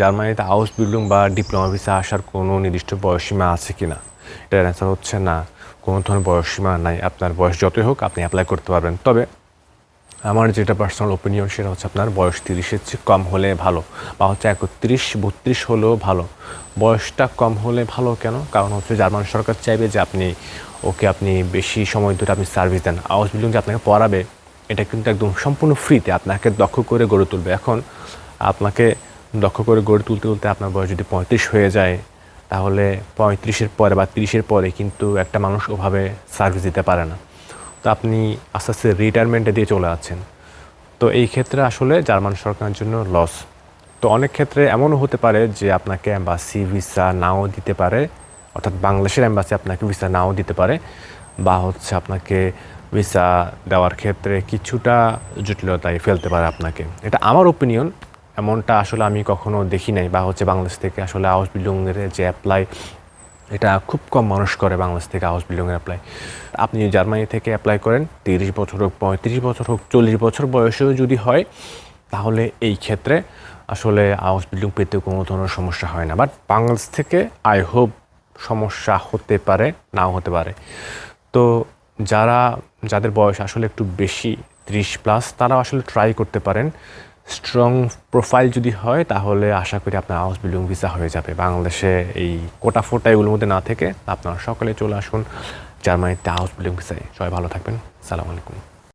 জার্মানিতে house building বা diploma visa আসার কোনো নির্দিষ্ট বয়সীমা আছে কি না এটার অ্যান্সার হচ্ছে না। কোনো ধরনের বয়সীমা নাই। আপনার বয়স যতই হোক, আপনি অ্যাপ্লাই করতে পারবেন। তবে আমার যেটা পার্সোনাল ওপিনিয়ন সেটা হচ্ছে আপনার বয়স তিরিশের চেয়ে কম হলে ভালো বা হচ্ছে একত্রিশ, বত্রিশ হলেও ভালো। বয়সটা কম হলে ভালো কেন? কারণ হচ্ছে জার্মান সরকার চাইবে যে আপনি, ওকে আপনি বেশি সময় ধরে আপনি সার্ভিস দেন। আউস বিল্ডিং যে আপনাকে পড়াবে, এটা কিন্তু একদম সম্পূর্ণ ফ্রিতে আপনাকে দক্ষ করে গড়ে তুলবে। এখন আপনাকে দক্ষ করে গড়ে তুলতে তুলতে আপনার বয়স যদি পঁয়ত্রিশ হয়ে যায়, তাহলে পঁয়ত্রিশের পরে বা তিরিশের পরে কিন্তু একটা মানুষ ওভাবে সার্ভিস দিতে পারে না। তো আপনি আস্তে আস্তে রিটায়ারমেন্টে দিয়ে চলে যাচ্ছেন। তো এই ক্ষেত্রে আসলে জার্মান সরকারের জন্য লস তো অনেক ক্ষেত্রে এমনও হতে পারে যে আপনাকে অ্যাম্বাসি ভিসা নাও দিতে পারে, অর্থাৎ বাংলাদেশের অ্যাম্বাসি আপনাকে ভিসা নাও দিতে পারে, বা হচ্ছে আপনাকে ভিসা দেওয়ার ক্ষেত্রে কিছুটা জটিলতায় ফেলতে পারে আপনাকে। এটা আমার ওপিনিয়ন এমনটা আসলে আমি কখনো দেখি নাই বা হচ্ছে বাংলাদেশ থেকে আসলে হাউস বিল্ডিংয়ের যে অ্যাপ্লাই এটা খুব কম মানুষ করে বাংলাদেশ থেকে হাউস বিল্ডিংয়ের অ্যাপ্লাই আপনি জার্মানি থেকে অ্যাপ্লাই করেন, তিরিশ বছর হোক, পঁয়ত্রিশ বছর হোক, চল্লিশ বছর বয়সেও যদি হয়, তাহলে এই ক্ষেত্রে আসলে হাউস বিল্ডিং পেতে কোনো ধরনের সমস্যা হয় না। বাট বাংলাদেশ থেকে আই হোপ সমস্যা হতে পারে, নাও হতে পারে। তো যারা, যাদের বয়স আসলে একটু বেশি, ত্রিশ প্লাস তারা আসলে ট্রাই করতে পারেন। স্ট্রং প্রোফাইল যদি হয়, তাহলে আশা করি আপনার হাউস বিল্ডিং ভিসা হয়ে যাবে। বাংলাদেশে এই কোটা ফোটা এগুলোর মধ্যে না থেকে আপনারা সকালে চলে আসুন জার্মানিতে হাউস বিল্ডিং ভিসায় সবাই ভালো থাকবেন। সালাম আলাইকুম।